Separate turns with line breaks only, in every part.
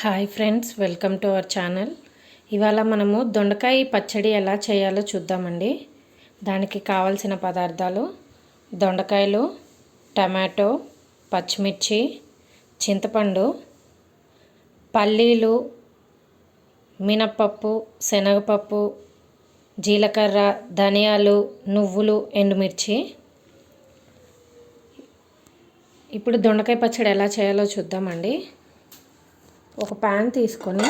Hi friends welcome to our channel. ఇవాళ మనము దొండకాయ పచ్చడి ఎలా చేయాలో చూద్దామండి. దానికి కావలసిన పదార్థాలు దొండకాయలు టమాటో పచ్చిమిర్చి చింతపండు పల్లీలు మినప్పప్పు శనగపప్పు జీలకర్ర ధనియాలు నువ్వులు ఎండుమిర్చి. ఇప్పుడు దొండకాయ పచ్చడి ఎలా చేయాలో చూద్దామండి. ఒక ప్యాన్ తీసుకొని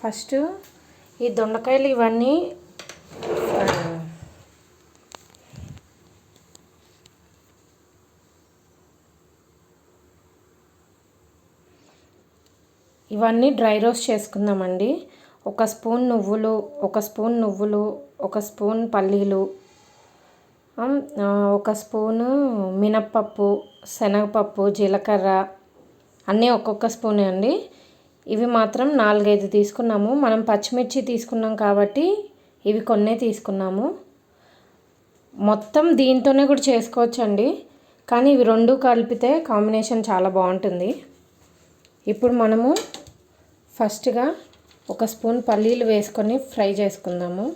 ఫస్ట్ ఈ దొండకాయలు ఇవన్నీ ఇవన్నీ డ్రై రోస్ట్ చేసుకుందామండి. ఒక స్పూన్ నువ్వులు ఒక స్పూన్ నువ్వులు ఒక స్పూన్ పల్లీలు ఒక స్పూను మినప్పప్పు శనగపప్పు జీలకర్ర అన్నీ ఒక్కొక్క స్పూనే అండి. ఇవి మాత్రం నాలుగైదు తీసుకున్నాము. మనం పచ్చిమిర్చి తీసుకున్నాం కాబట్టి ఇవి కొన్నే తీసుకున్నాము. మొత్తం దీంతోనే కూడా చేసుకోవచ్చండి. కానీ ఇవి రెండు కలిపితే కాంబినేషన్ చాలా బాగుంటుంది. ఇప్పుడు మనము ఫస్ట్గా ఒక స్పూన్ పల్లీలు వేసుకొని ఫ్రై చేసుకుందాము.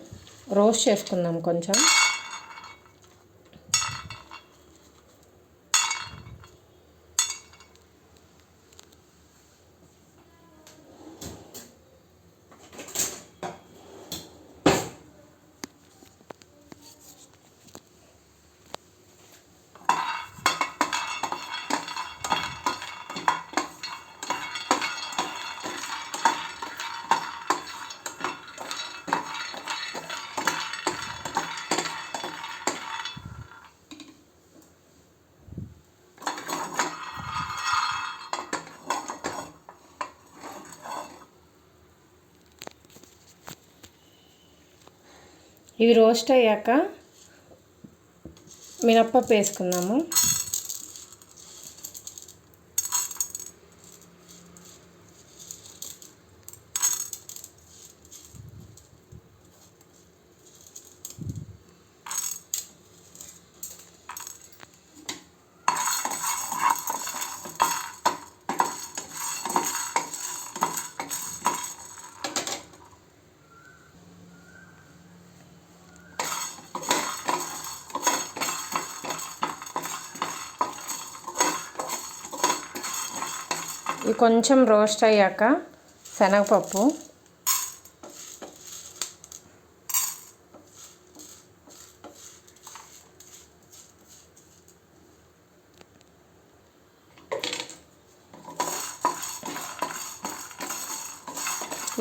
రోస్ట్ చేసుకుందాం కొంచెం. ఇవి రోస్ట్ అయ్యాక మినప్పప్పు వేసుకుందాము. ఇవి కొంచెం రోస్ట్ అయ్యాక శనగపప్పు.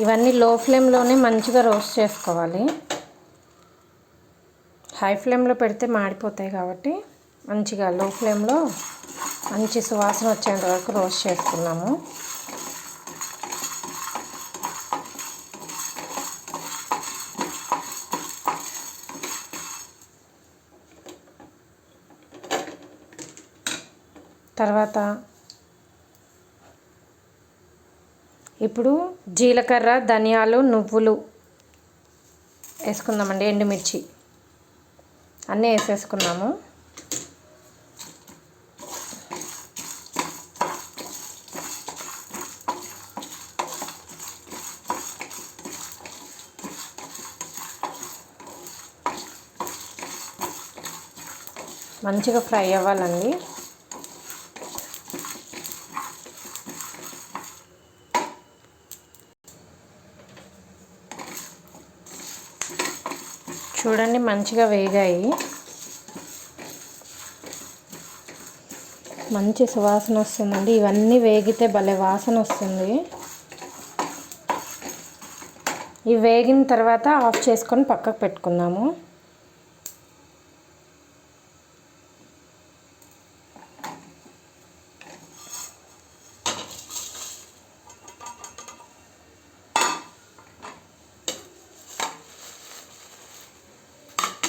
ఇవన్నీ లో ఫ్లేమ్లోనే మంచిగా రోస్ట్ చేసుకోవాలి. హై ఫ్లేమ్లో పెడితే మాడిపోతాయి కాబట్టి మంచిగా లో ఫ్లేమ్లో మంచి సువాసన వచ్చేంత వరకు రోస్ట్ చేసుకున్నాము. తర్వాత ఇప్పుడు జీలకర్ర ధనియాలు నువ్వులు వేసుకుందామండి ఎండుమిర్చి. అన్నీ వేసేసుకున్నాము. మంచిగా ఫ్రై అవ్వాలండి. చూడండి మంచిగా వేగాయి. మంచి సువాసన వస్తుందండి. ఇవన్నీ వేగితే భలే వాసన వస్తుంది. ఇవి వేగిన తర్వాత ఆఫ్ చేసుకొని పక్కకు పెట్టుకుందాము.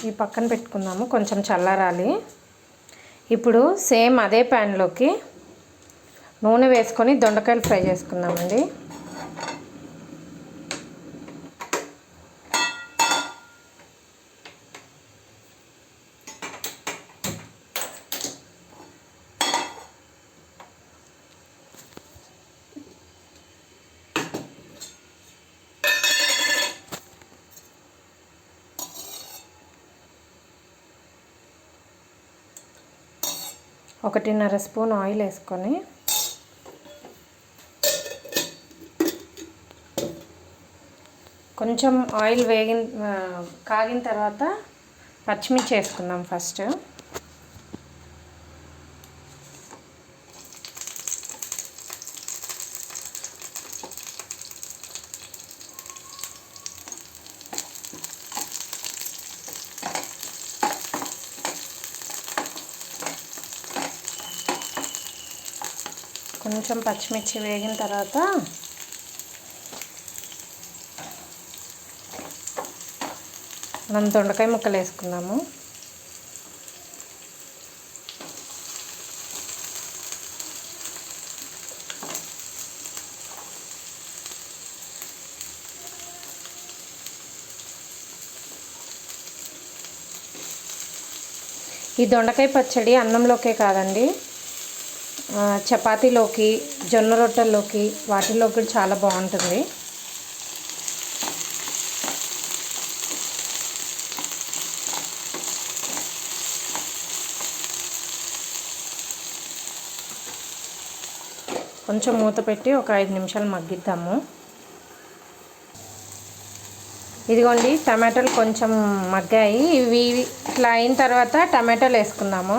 ఈ పక్కన పెట్టుకుందాము కొంచెం చల్లారాలి. ఇప్పుడు సేమ్ అదే ప్యాన్లోకి నూనె వేసుకొని దొండకాయలు ఫ్రై చేసుకుందామండి. ఒకటిన్నర స్పూన్ ఆయిల్ వేసుకొని కొంచెం ఆయిల్ వేగిన కాగిన తర్వాత పచ్చిమిర్చి వేసుకుందాం ఫస్ట్. కొంచెం పచ్చిమిర్చి వేగిన తర్వాత మనం దొండకాయ ముక్కలు వేసుకుందాము. ఈ దొండకాయ పచ్చడి అన్నంలోకే కాదండి. చపాతీలోకి జొన్న రొట్టెల్లోకి వాటిలోకి కూడా చాలా బాగుంటుంది. కొంచెం మూత పెట్టి ఒక ఐదు నిమిషాలు మగ్గిద్దాము. ఇదిగోండి టమాటాలు కొంచెం మగ్గాయి. ఇవి ఇట్లా అయిన తర్వాత టమాటాలు వేసుకుందాము.